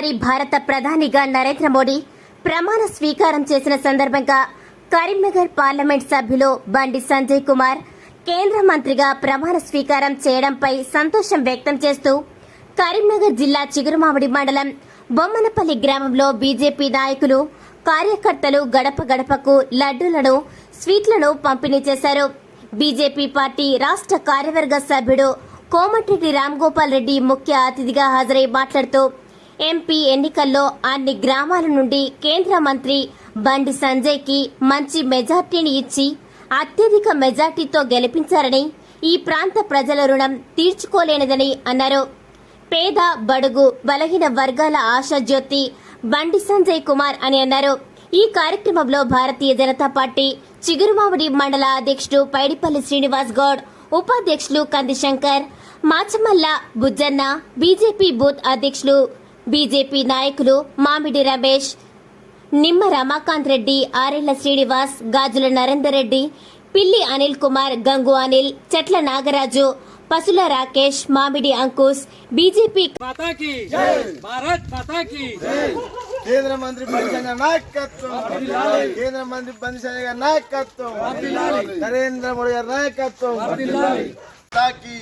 మూడోసారి భారత ప్రధానిగా నరేంద్ర మోడీ ప్రమాణ స్వీకారం చేసిన సందర్భంగా కరీంనగర్ పార్లమెంట్ సభ్యులు బండి సంజయ్ కుమార్ కేంద్ర మంత్రిగా ప్రమాణ స్వీకారం చేయడంపై సంతోషం వ్యక్తం చేస్తూ కరీంనగర్ జిల్లా చిగురుమామిడి మండలం బొమ్మనపల్లి గ్రామంలో బీజేపీ నాయకులు కార్యకర్తలు గడప గడపకు లడ్డూలను స్వీట్లను పంపిణీ చేశారు. బీజేపీ పార్టీ రాష్ట్ర కార్యవర్గ సభ్యుడు కోమటిరెడ్డి రామ్గోపాల్ రెడ్డి ముఖ్య అతిథిగా హాజరై మాట్లాడుతూ ఎంపీ ఎన్నికల్లో అన్ని గ్రామాల నుండి కేంద్ర మంత్రి బండి సంజయ్కి మంచి మెజార్టీని ఇచ్చి అత్యధిక మెజార్టీతో గెలిపించారని ఈ ప్రాంత ప్రజల రుణం తీర్చుకోలేనిదని అన్నారు. పేద బడుగు బలహీన వర్గాల ఆశాజ్యోతి బండి సంజయ్ కుమార్ అని అన్నారు. ఈ కార్యక్రమంలో భారతీయ జనతా పార్టీ చిగురుమామిడి మండల అధ్యక్షుడు పైడిపల్లి శ్రీనివాస్ గౌడ్ ఉపాధ్యక్షులు కందిశంకర్ మాచమల్ల బుజ్జన్న బీజేపీ బూత్ అధ్యక్షులు బీజేపీ నాయకులు మామిడి రమేష్ నిమ్మ రమాకాంత్ రెడ్డి ఆరెళ్ళ శ్రీనివాస్ గాజుల నరేందర్రెడ్డి పిల్లి అనిల్ కుమార్ గంగు అనిల్ చెట్ల నాగరాజు పసుల రాకేష్ మామిడి అంకుష్ బీజేపీ కేంద్ర మంత్రి కేంద్ర మంత్రి నాయకత్వం. నరేంద్ర మోడీ గారి నాయకత్వం. మాతా కీ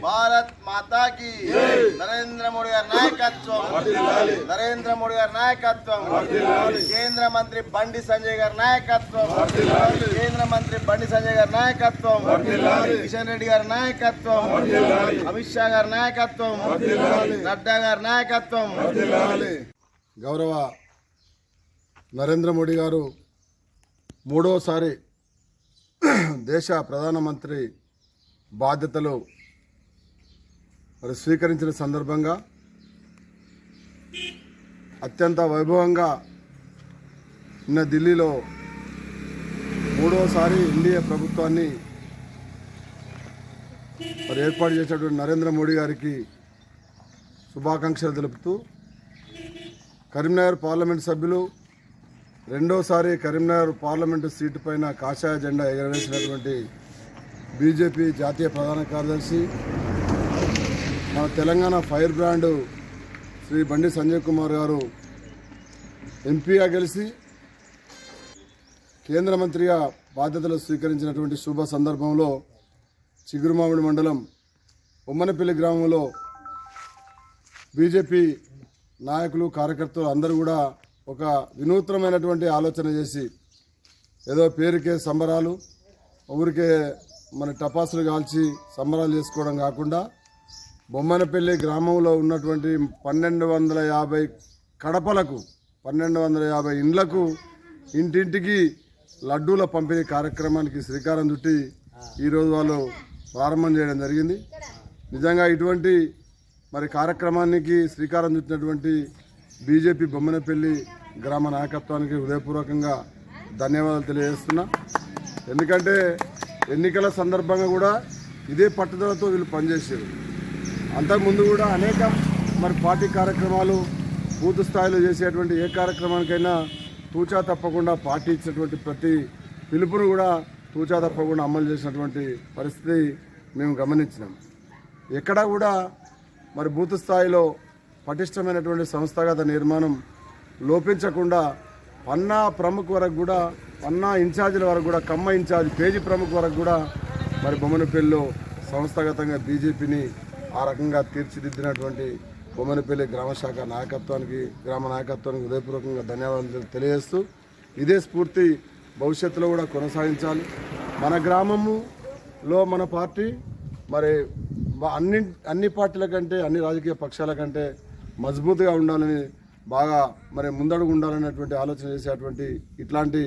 భారత్ మాతా కీ నరేంద్ర మోడీ గారి నాయకత్వం. నరేంద్ర మోడీ గారి నాయకత్వం. కేంద్ర మంత్రి బండి సంజయ్ గారి నాయకత్వం. కేంద్ర మంత్రి బండి సంజయ్ గారి నాయకత్వం. కిషన్ రెడ్డి గారి నాయకత్వం. అమిత్ షా గారి నాయకత్వం. నడ్డా గారి నాయకత్వం. గౌరవ నరేంద్ర మోడీ గారు మూడోసారి దేశ ప్రధానమంత్రి బాధ్యతలు మరి స్వీకరించిన సందర్భంగా అత్యంత వైభవంగా నిన్న ఢిల్లీలో మూడవసారి ఎన్డీఏ ప్రభుత్వాన్ని మరి ఏర్పాటు చేసినటువంటి నరేంద్ర మోడీ గారికి శుభాకాంక్షలు తెలుపుతూ కరీంనగర్ పార్లమెంట్ సభ్యులు రెండోసారి కరీంనగర్ పార్లమెంటు సీటు పైన కాషాయ జెండా ఎగరవేసినటువంటి బీజేపీ జాతీయ ప్రధాన కార్యదర్శి మన తెలంగాణ ఫైర్ బ్రాండ్ శ్రీ బండి సంజయ్ కుమార్ గారు ఎంపీగా గెలిచి కేంద్ర మంత్రిగా బాధ్యతలు స్వీకరించినటువంటి శుభ సందర్భంలో చిగురుమామిడి మండలం ఉమ్మనపల్లి గ్రామంలో బీజేపీ నాయకులు కార్యకర్తలు అందరూ కూడా ఒక వినూత్నమైనటువంటి ఆలోచన చేసి ఏదో పేరుకే సంబరాలు ఊరికే మన టపాసులు కాల్చి సంబరాలు చేసుకోవడం కాకుండా బొమ్మనపల్లి గ్రామంలో ఉన్నటువంటి పన్నెండు వందల యాభై కడపలకు పన్నెండు వందల యాభై ఇండ్లకు ఇంటింటికి లడ్డూల పంపిణీ కార్యక్రమానికి శ్రీకారం చుట్టి ఈరోజు వాళ్ళు ప్రారంభం చేయడం జరిగింది. నిజంగా ఇటువంటి మరి కార్యక్రమానికి శ్రీకారం చుట్టినటువంటి బీజేపీ బొమ్మనపల్లి గ్రామ నాయకత్వానికి హృదయపూర్వకంగా ధన్యవాదాలు తెలియజేస్తున్నా. ఎందుకంటే ఎన్నికల సందర్భంగా కూడా ఇదే పట్టుదలతో వీళ్ళు పనిచేసారు అంతకుముందు కూడా అనేక మరి పార్టీ కార్యక్రమాలు బూత్ స్థాయిలో చేసేటువంటి ఏ కార్యక్రమానికైనా తూచా తప్పకుండా పార్టీ ఇచ్చినటువంటి ప్రతి పిలుపును కూడా తూచా తప్పకుండా అమలు చేసినటువంటి పరిస్థితి మేము గమనించినాం. ఎక్కడా కూడా మరి బూత్ స్థాయిలో పటిష్టమైనటువంటి సంస్థాగత నిర్మాణం లోపించకుండా పన్నా ప్రముఖ వరకు కూడా అన్నా ఇన్ఛార్జీల వరకు కూడా కమ్మ ఇన్ఛార్జ్ పేజీ ప్రముఖ వరకు కూడా మరి బొమ్మనపల్లిలో సంస్థాగతంగా బీజేపీని ఆ రకంగా తీర్చిదిద్దినటువంటి బొమ్మనపల్లి గ్రామ శాఖ నాయకత్వానికి గ్రామ నాయకత్వానికి హృదయపూర్వకంగా ధన్యవాదాలు తెలియజేస్తూ ఇదే స్ఫూర్తి భవిష్యత్తులో కూడా కొనసాగించాలి. మన గ్రామములో మన పార్టీ మరి అన్ని అన్ని పార్టీల కంటే అన్ని రాజకీయ పక్షాల కంటే మజబూత్గా ఉండాలని బాగా మరి ముందడుగు ఉండాలనేటువంటి ఆలోచన చేసేటువంటి ఇట్లాంటి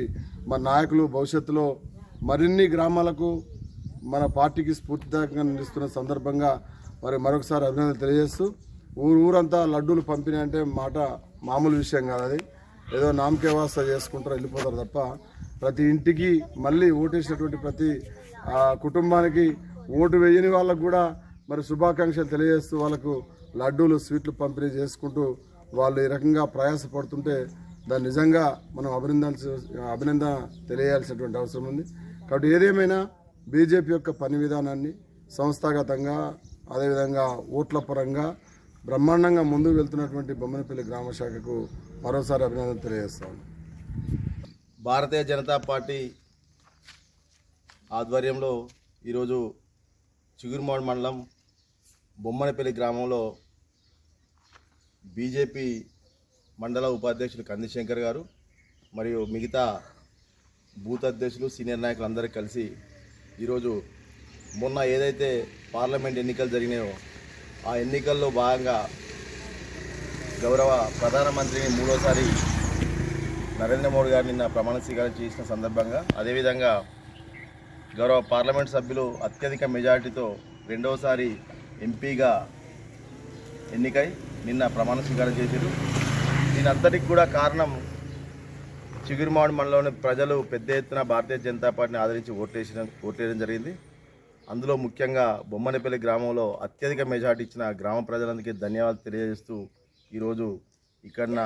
మన నాయకులు భవిష్యత్తులో మరిన్ని గ్రామాలకు మన పార్టీకి స్ఫూర్తిదాయకంగా నిలుస్తున్న సందర్భంగా మరి మరొకసారి అభినందనలు తెలియజేస్తూ ఊరు ఊరంతా లడ్డూలు పంపిణీ అంటే మాట మామూలు విషయం కాదు అది. ఏదో నామకే వాస్తా చేసుకుంటారు వెళ్ళిపోతారు తప్ప ప్రతి ఇంటికి మళ్ళీ ఓటేసినటువంటి ప్రతి ఆ, కుటుంబానికి ఓటు వేయని వాళ్ళకు కూడా మరి శుభాకాంక్షలు తెలియజేస్తూ వాళ్ళకు లడ్డూలు స్వీట్లు పంపిణీ చేసుకుంటూ వాళ్ళు ఈ రకంగా ప్రయాసపడుతుంటే దాన్ని నిజంగా మనం అభినందాల్సి అభినందన తెలియాల్సినటువంటి అవసరం ఉంది. కాబట్టి ఏదేమైనా బీజేపీ యొక్క పని విధానాన్ని సంస్థాగతంగా అదేవిధంగా ఓట్ల పరంగా బ్రహ్మాండంగా ముందుకు వెళ్తున్నటువంటి బొమ్మనపల్లి గ్రామ శాఖకు మరోసారి అభినందన తెలియజేస్తాను భారతీయ జనతా పార్టీ ఆధ్వర్యంలో ఈరోజు చిగురుమాడు మండలం బొమ్మనపల్లి గ్రామంలో బీజేపీ మండల ఉపాధ్యక్షులు కందిశంకర్ గారు మరియు మిగతా బూత్ అధ్యక్షులు సీనియర్ నాయకులు అందరూ కలిసి ఈరోజు మొన్న ఏదైతే పార్లమెంట్ ఎన్నికలు జరిగినాయో ఆ ఎన్నికల్లో భాగంగా గౌరవ ప్రధానమంత్రిని మూడోసారి నరేంద్ర మోడీ గారు నిన్న ప్రమాణ స్వీకారం చేసిన సందర్భంగా అదేవిధంగా గౌరవ పార్లమెంట్ సభ్యులు అత్యధిక మెజారిటీతో రెండవసారి ఎంపీగా ఎన్నికై నిన్న ప్రమాణ స్వీకారం చేశారు దీనంతటికి కూడా కారణం చిగురుమాడు మండలంలోని ప్రజలు పెద్ద ఎత్తున భారతీయ జనతా పార్టీని ఆదరించి ఓట్లేసిన ఓట్లేయడం జరిగింది. అందులో ముఖ్యంగా బొమ్మనపల్లి గ్రామంలో అత్యధిక మెజార్టీ ఇచ్చిన గ్రామ ప్రజలందరికీ ధన్యవాదాలు తెలియజేస్తూ ఈరోజు ఇక్కడ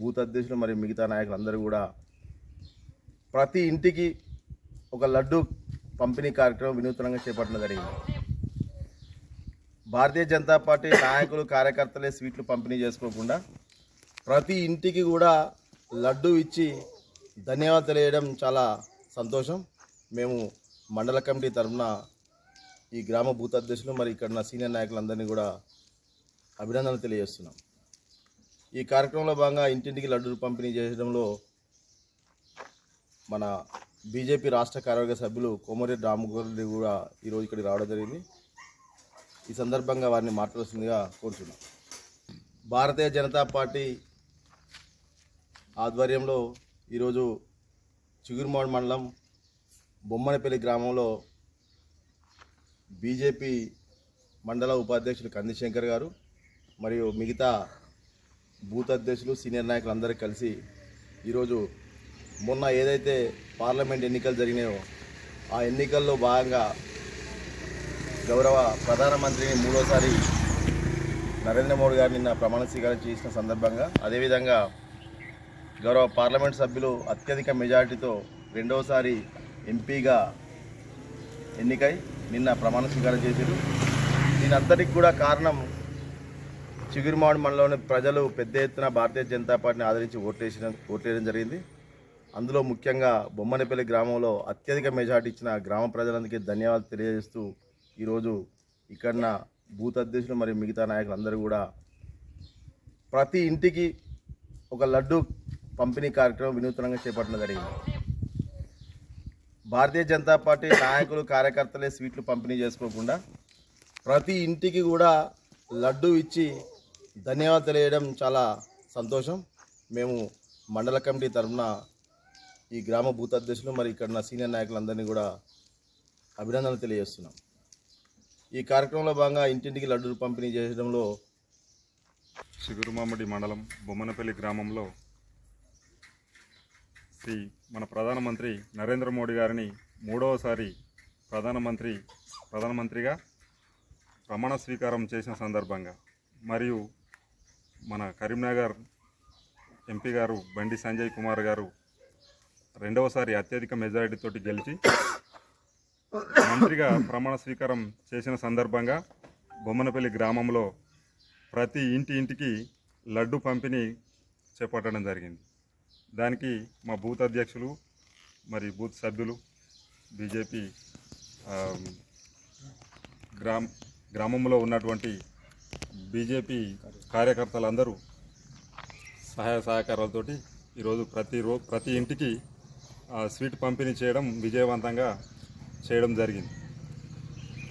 బూత్ అధ్యక్షులు మరియు మిగతా నాయకులందరూ కూడా ప్రతి ఇంటికి ఒక లడ్డు పంపిణీ కార్యక్రమం వినూత్నంగా చేపట్టడం జరిగింది. భారతీయ జనతా పార్టీ నాయకులు కార్యకర్తలే స్వీట్లు పంపిణీ చేసుకోకుండా ప్రతి ఇంటికి కూడా లడ్డు ఇచ్చి ధన్యవాదాలు తెలియడం చాలా సంతోషం. మేము మండల కమిటీ తరఫున ఈ గ్రామ బూత్ అధ్యక్షులు మరి ఇక్కడ ఉన్న సీనియర్ నాయకులందరినీ కూడా అభినందనలు తెలియజేస్తున్నాం. ఈ కార్యక్రమంలో భాగంగా ఇంటింటికి లడ్డూలు పంపిణీ చేయడంలో మన బీజేపీ రాష్ట్ర కార్యవర్గ సభ్యులు కోమరెడ్డి రామగోరెడ్డి కూడా ఈరోజు ఇక్కడికి రావడం జరిగింది. ఈ సందర్భంగా వారిని మాట్లాడాల్సిందిగా కోరుతున్నాం భారతీయ జనతా పార్టీ ఆధ్వర్యంలో ఈరోజు చిగురుమాడు మండలం బొమ్మనపల్లి గ్రామంలో బీజేపీ మండల ఉపాధ్యక్షులు కందిశంకర్ గారు మరియు మిగతా బూత్ అధ్యక్షులు సీనియర్ నాయకులు అందరూ కలిసి ఈరోజు మొన్న ఏదైతే పార్లమెంట్ ఎన్నికలు జరిగినాయో ఆ ఎన్నికల్లో భాగంగా గౌరవ ప్రధానమంత్రిని మూడోసారి నరేంద్ర మోడీ గారు నిన్న ప్రమాణ స్వీకారం చేసిన సందర్భంగా అదేవిధంగా గౌరవ పార్లమెంట్ సభ్యులు అత్యధిక మెజారిటీతో రెండవసారి ఎంపీగా ఎన్నికై నిన్న ప్రమాణ స్వీకారం చేశారు. దీనంతటికి కూడా కారణం చిగురుమాడు మండలంలోని ప్రజలు పెద్ద ఎత్తున భారతీయ జనతా పార్టీని ఆదరించి ఓట్లేసిన ఓట్లేయడం జరిగింది. అందులో ముఖ్యంగా బొమ్మనపల్లి గ్రామంలో అత్యధిక మెజార్టీ ఇచ్చిన గ్రామ ప్రజలందరికీ ధన్యవాదాలు తెలియజేస్తూ ఈరోజు ఇక్కడ బూత్ అధ్యక్షులు మరియు మిగతా నాయకులందరూ కూడా ప్రతి ఇంటికి ఒక లడ్డు పంపిణీ కార్యక్రమం వినూత్నంగా చేపట్టడం జరిగింది. భారతీయ జనతా పార్టీ నాయకులు కార్యకర్తలే స్వీట్లు పంపిణీ చేసుకోకుండా ప్రతి ఇంటికి కూడా లడ్డు ఇచ్చి ధన్యవాదాలు తెలియడం చాలా సంతోషం. మేము మండల కమిటీ తరఫున ఈ గ్రామ బూత్ అధ్యక్షులు మరి ఇక్కడ సీనియర్ నాయకులందరినీ కూడా అభినందనలు తెలియజేస్తున్నాం. ఈ కార్యక్రమంలో భాగంగా ఇంటింటికి లడ్డూలు పంపిణీ చేయడంలో చిగురుమామిడి మండలం బొమ్మనపల్లి గ్రామంలో శ్రీ మన ప్రధానమంత్రి నరేంద్ర మోడీ గారిని మూడవసారి ప్రధానమంత్రి ప్రధానమంత్రిగా ప్రమాణ స్వీకారం చేసిన సందర్భంగా మరియు మన కరీంనగర్ ఎంపీ గారు బండి సంజయ్ కుమార్ గారు రెండవసారి అత్యధిక మెజారిటీతోటి గెలిచి మంత్రిగా ప్రమాణ స్వీకారం చేసిన సందర్భంగా బొమ్మనపల్లి గ్రామంలో ప్రతి ఇంటి ఇంటికి లడ్డు పంపిణీ చేపట్టడం జరిగింది. దానికి మా బూత్ అధ్యక్షులు మరి బూత్ సభ్యులు బీజేపీ గ్రామ గ్రామంలో ఉన్నటువంటి బీజేపీ కార్యకర్తలందరూ సహాయ సహకారాలతోటి ఈరోజు ప్రతి రో ప్రతి ఇంటికి స్వీట్ పంపిణీ చేయడం విజయవంతంగా చేయడం జరిగింది.